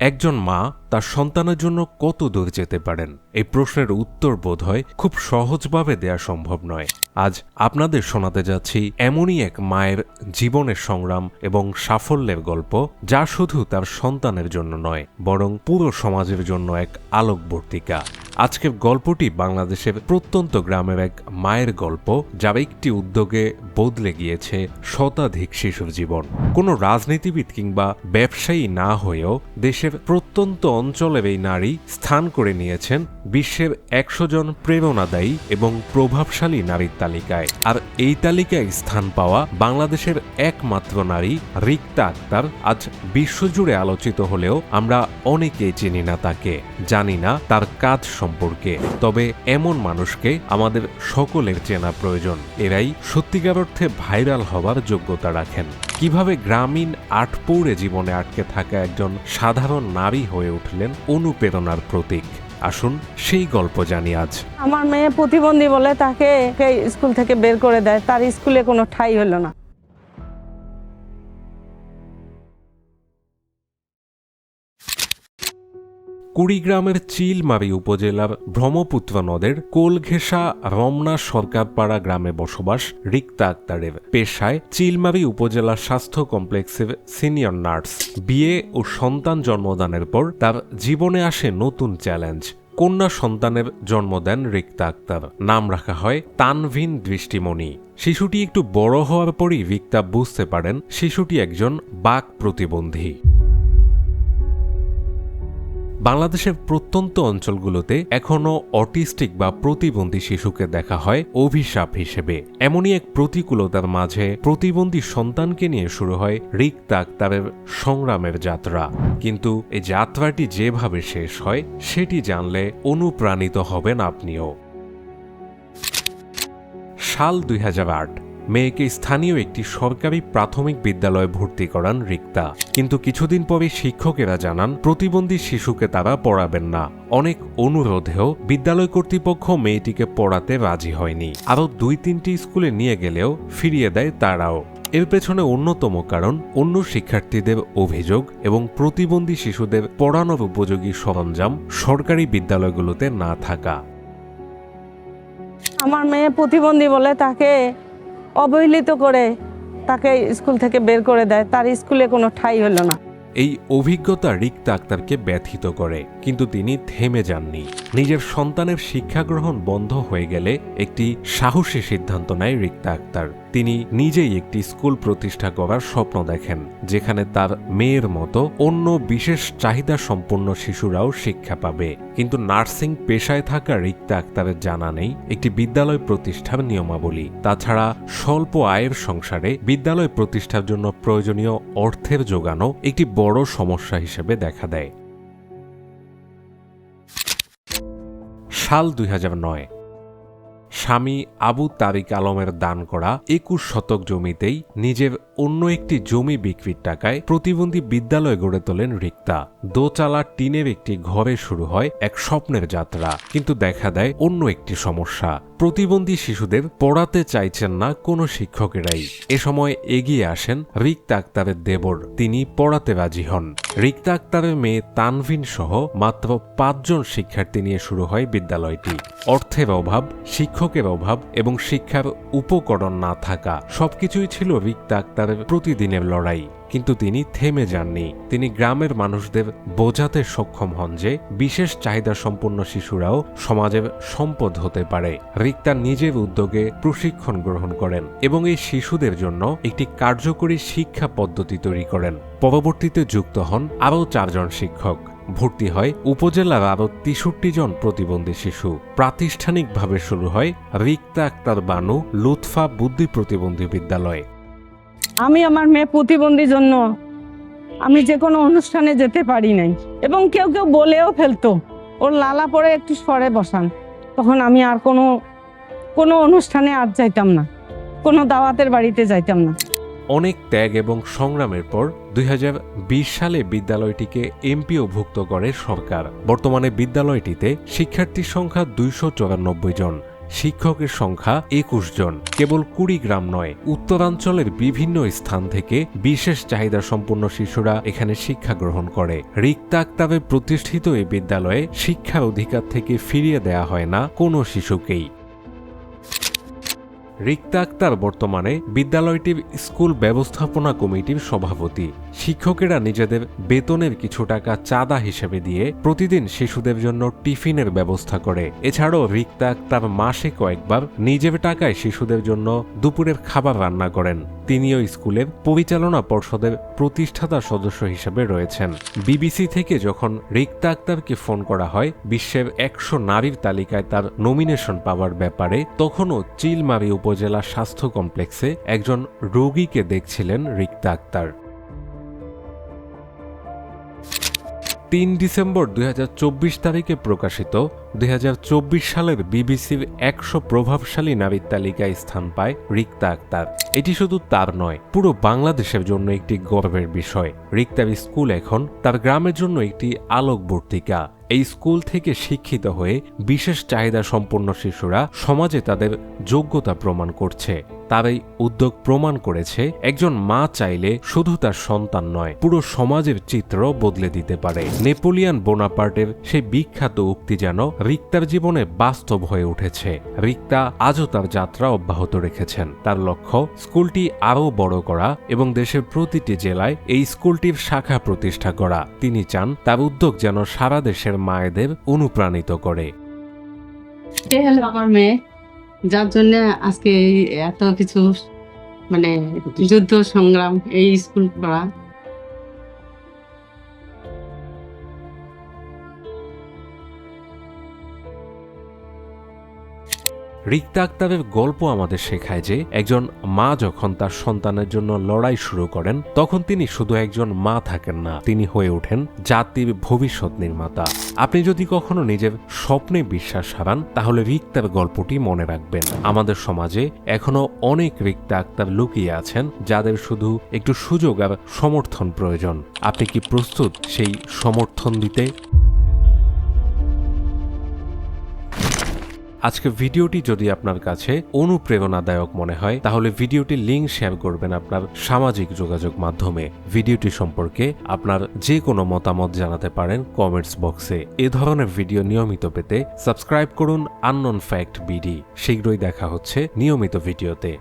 একজন মা তার সন্তানের জন্য কত দূর যেতে পারেন? এই প্রশ্নের উত্তর বোধ হয় খুব সহজভাবে দেয়া সম্ভব নয়। আজ আপনাদের শোনাতে যাচ্ছি এমনই এক মায়ের জীবনের সংগ্রাম এবং সাফল্যের গল্প, যা শুধু তার সন্তানের জন্য নয়, বরং পুরো সমাজের জন্য এক আলোকবর্তিকা। আজকের গল্পটি বাংলাদেশের প্রত্যন্ত গ্রামের এক মায়ের গল্প, যার একটি উদ্যোগে বদলে গিয়েছে শতাধিক শিশুর জীবন। কোনো রাজনীতিবিদ কিংবা ব্যবসায়ী না হয়েও দেশের প্রত্যন্ত অঞ্চলের এই নারী স্থান করে নিয়েছেন বিশ্বের একশো জন প্রেরণাদায়ী এবং প্রভাবশালী নারীর তালিকায়। আর এই তালিকায় স্থান পাওয়া বাংলাদেশের একমাত্র নারী রিক্তা আক্তার আজ বিশ্বজুড়ে আলোচিত হলেও আমরা অনেকেই চিনি না তাকে, জানি না তার কাজ সম্পর্কে। তবে এমন মানুষকে আমাদের সকলের চেনা প্রয়োজন। এরাই সত্যিকার অর্থে ভাইরাল হবার যোগ্যতা রাখেন। কীভাবে গ্রামীণ আটপৌরে জীবনে আটকে থাকা একজন সাধারণ নারী হয়ে উঠলেন অনুপ্রেরণার প্রতীক? আসুন সেই গল্প জানি আজ। আমার মেয়ে প্রতিবন্ধী বলে তাকে স্কুল থেকে বের করে দেয়। তার স্কুলে কোনো ঠাই হলো না। কুড়িগ্রামের চিলমারি উপজেলার ব্রহ্মপুত্র নদের কোলঘেসা রমনা সরকারপাড়া গ্রামে বসবাস রিক্তা আক্তারের পেশায় চিলমারি উপজেলা স্বাস্থ্য কমপ্লেক্সের সিনিয়র নার্স। বিয়ে ও সন্তান জন্মদানের পর তার জীবনে আসে নতুন চ্যালেঞ্জ। কন্যা সন্তানের জন্ম দেন রিক্তা আক্তার। নাম রাখা হয় তানভিন দৃষ্টিমণি। শিশুটি একটু বড় হওয়ার পরই রিক্তা বুঝতে পারেন শিশুটি একজন বাক প্রতিবন্ধী। বাংলাদেশের প্রত্যন্ত অঞ্চলগুলোতে এখনও অটিস্টিক বা প্রতিবন্ধী শিশুকে দেখা হয় অভিশাপ হিসেবে। এমনই এক প্রতিকূলতার মাঝে প্রতিবন্ধী সন্তানকে নিয়ে শুরু হয় রিক্তা আক্তারের সংগ্রামের যাত্রা। কিন্তু এই যাত্রাটি যেভাবে শেষ হয়, সেটি জানলে অনুপ্রাণিত হবেন আপনিও। সাল দুই হাজার আট মেয়েকে স্থানীয় একটি সরকারি প্রাথমিক বিদ্যালয়ে ভর্তি করান রিক্তা। কিন্তু কিছুদিন পরে শিক্ষকেরা জানান, প্রতিবন্ধী শিশুকে তারা পড়াবেন না। অনেক অনুরোধেও বিদ্যালয় কর্তৃপক্ষ মেয়েটিকে পড়াতে রাজি হয়নি। আরও দুই তিনটি স্কুলে নিয়ে গেলেও ফিরিয়ে দেয় তারাও। এর পেছনে অন্যতম কারণ, অন্য শিক্ষার্থীদের অভিযোগ এবং প্রতিবন্ধী শিশুদের পড়ানোর উপযোগী সরঞ্জাম সরকারি বিদ্যালয়গুলোতে না থাকা। আমার মেয়ে প্রতিবন্ধী বলে তাকে অবহেলিত করে তাকে স্কুল থেকে বের করে দেয়। তার স্কুলে কোনো ঠাই হলো না। এই অভিজ্ঞতা রিক্তা আক্তারকে ব্যথিত করে, কিন্তু তিনি থেমে যাননি। নিজের সন্তানের শিক্ষা গ্রহণ বন্ধ হয়ে গেলে একটি সাহসী সিদ্ধান্ত নেয় রিক্তা আক্তার। তিনি নিজেই একটি স্কুল প্রতিষ্ঠা করার স্বপ্ন দেখেন, যেখানে তার মেয়ের মতো অন্য বিশেষ চাহিদা সম্পন্ন শিশুরাও শিক্ষা পাবে। কিন্তু নার্সিং পেশায় থাকা রিক্তা আক্তারের জানা নেই একটি বিদ্যালয় প্রতিষ্ঠার নিয়মাবলী। তাছাড়া স্বল্প আয়ের সংসারে বিদ্যালয় প্রতিষ্ঠার জন্য প্রয়োজনীয় অর্থের যোগানো একটি বড় সমস্যা হিসেবে দেখা দেয়। সাল দুই হাজার নয় স্বামী আবু তারিক আলমের দান করা একুশ শতক জমিতেই নিজের অন্য একটি জমি বিক্রির টাকায় প্রতিবন্ধী বিদ্যালয় গড়ে তোলেন রিক্তা। দোচালা টিনের একটি ঘরে শুরু হয় এক স্বপ্নের যাত্রা, কিন্তু দেখা দেয় অন্য একটি সমস্যা। প্রতিবন্ধী শিশুদের পড়াতে চাইছেন না কোনো শিক্ষকেরাই। এ সময় এগিয়ে আসেন রিক্তা আক্তারের দেবর। তিনি পড়াতে রাজি হন। রিক্তা আক্তারের মেয়ে তানভিন সহ মাত্র পাঁচজন শিক্ষার্থী নিয়ে শুরু হয় বিদ্যালয়টি। অর্থের অভাব, শিক্ষকের অভাব এবং শিক্ষার উপকরণ না থাকা সবকিছুই ছিল রিক্তা আক্তারের প্রতিদিনের লড়াই। কিন্তু তিনি থেমে যাননি। তিনি গ্রামের মানুষদের বোঝাতে সক্ষম হন যে, বিশেষ চাহিদা সম্পন্ন শিশুরাও সমাজের সম্পদ হতে পারে। রিক্তা নিজের উদ্যোগে প্রশিক্ষণ গ্রহণ করেন এবং এই শিশুদের জন্য একটি কার্যকরী শিক্ষা পদ্ধতি তৈরি করেন। পরবর্তীতে যুক্ত হন আরও চারজন শিক্ষক। ভর্তি হয় উপজেলার আরও তেষট্টি জন প্রতিবন্ধী শিশু। প্রাতিষ্ঠানিকভাবে শুরু হয় রিক্তা আক্তার বানু লুৎফা বুদ্ধি প্রতিবন্ধী বিদ্যালয়। আমি আমার মেয়ে প্রতিবন্ধীর জন্য আমি যে কোনো অনুষ্ঠানে যেতে পারি নাই। এবং কেউ কেউ বলেও ফেলতো, ওর লালা পরে একটু সরে বসান। তখন আমি আর কোনো কোনো অনুষ্ঠানে আর যাইতাম না, কোনো দাওয়াতের বাড়িতে যাইতাম না। অনেক ত্যাগ এবং সংগ্রামের পর দুই হাজার বিশ সালে বিদ্যালয়টিকে এমপিওভুক্ত করে সরকার। বর্তমানে বিদ্যালয়টিতে শিক্ষার্থীর সংখ্যা দুইশো চুরানব্বই জন। শিক্ষকের সংখ্যা একুশ জন। কেবল কুড়িগ্রাম নয়, উত্তরাঞ্চলের বিভিন্ন স্থান থেকে বিশেষ চাহিদা সম্পন্ন শিশুরা এখানে শিক্ষা গ্রহণ করে। রিক্তা আক্তাবে প্রতিষ্ঠিত এই বিদ্যালয়ে শিক্ষার অধিকার থেকে ফিরিয়ে দেয়া হয় না কোনো শিশুকেই। রিক্তা আক্তার বর্তমানে বিদ্যালয়টির স্কুল ব্যবস্থাপনা কমিটির সভাপতি। শিক্ষকেরা নিজেদের বেতনের কিছু টাকা চাঁদা হিসেবে দিয়ে প্রতিদিন শিশুদের জন্য টিফিনের ব্যবস্থা করে। এছাড়াও রিক্তা আক্তার মাসে কয়েকবার নিজের টাকায় শিশুদের জন্য দুপুরের খাবার রান্না করেন। তিনিও স্কুলের পরিচালনা পর্ষদের প্রতিষ্ঠাতা সদস্য হিসেবে রয়েছেন। বিবিসি থেকে যখন রিক্তা আক্তারকে ফোন করা হয়, বিশ্বের একশো নারীর তালিকায় তার নমিনেশন পাওয়ার ব্যাপারে তখনও চিলমারি উপজেলা স্বাস্থ্য কমপ্লেক্সে একজন রোগীকে দেখছিলেন রিক্তা আক্তার। তিন ডিসেম্বর দুই হাজার চব্বিশ তারিখে প্রকাশিত দুই হাজার চব্বিশ সালের বিবিসির একশো প্রভাবশালী নারীর তালিকায় স্থান পায় রিক্তা আক্তার। এটি শুধু তার নয়, পুরো বাংলাদেশের জন্য একটি গর্বের বিষয়। রিক্তার স্কুল এখন তার গ্রামের জন্য একটি আলোকবর্তিকা এই স্কুল থেকে শিক্ষিত হয়ে বিশেষ চাহিদা সম্পন্ন শিশুরা সমাজে তাদের যোগ্যতা প্রমাণ করছে। তার এই উদ্যোগ প্রমাণ করেছে, একজন মা চাইলে শুধু তার সন্তান নয়, পুরো সমাজের চিত্র বদলে দিতে পারে। নেপোলিয়ান বোনাপার্টের সেই বিখ্যাত উক্তি যেন রিক্তার জীবনে বাস্তব হয়ে উঠেছে। রিক্তা আজও তার যাত্রা অব্যাহত রেখেছেন। তার লক্ষ্য, স্কুলটি আরও বড় করা এবং দেশের প্রতিটি জেলায় এই স্কুলটির শাখা প্রতিষ্ঠা করা। তিনি চান তার উদ্যোগ যেন সারা দেশের মায়েদের অনুপ্রাণিত করে। আমার মেয়ে। যার জন্য আজকে এত কিছু মানে যুদ্ধ সংগ্রাম এই স্কুল পড়া রিক্তা আক্তারের গল্প আমাদের শেখায় যে, একজন মা যখন তার সন্তানের জন্য লড়াই শুরু করেন, তখন তিনি শুধু একজন মা থাকেন না, তিনি হয়ে ওঠেন জাতির ভবিষ্যৎ নির্মাতা। আপনি যদি কখনো নিজের স্বপ্নে বিশ্বাস হারান, তাহলে রিক্তার গল্পটি মনে রাখবেন। আমাদের সমাজে এখনও অনেক রিক্তা আক্তার লুকিয়ে আছেন, যাদের শুধু একটু সুযোগ আর সমর্থন প্রয়োজন। আপনি কি প্রস্তুত সেই সমর্থন দিতে? আজকে ভিডিওটি যদি আপনার কাছে অনুপ্রেরণাদায়ক মনে হয়, তাহলে ভিডিওটির লিঙ্ক শেয়ার করবেন আপনার সামাজিক যোগাযোগ মাধ্যমে। ভিডিওটি সম্পর্কে আপনার যে কোনো মতামত জানাতে পারেন কমেন্টস বক্সে। এ ধরনের ভিডিও নিয়মিত পেতে সাবস্ক্রাইব করুন আননন ফ্যাক্ট বিডি। শীঘ্রই দেখা হচ্ছে নিয়মিত ভিডিওতে।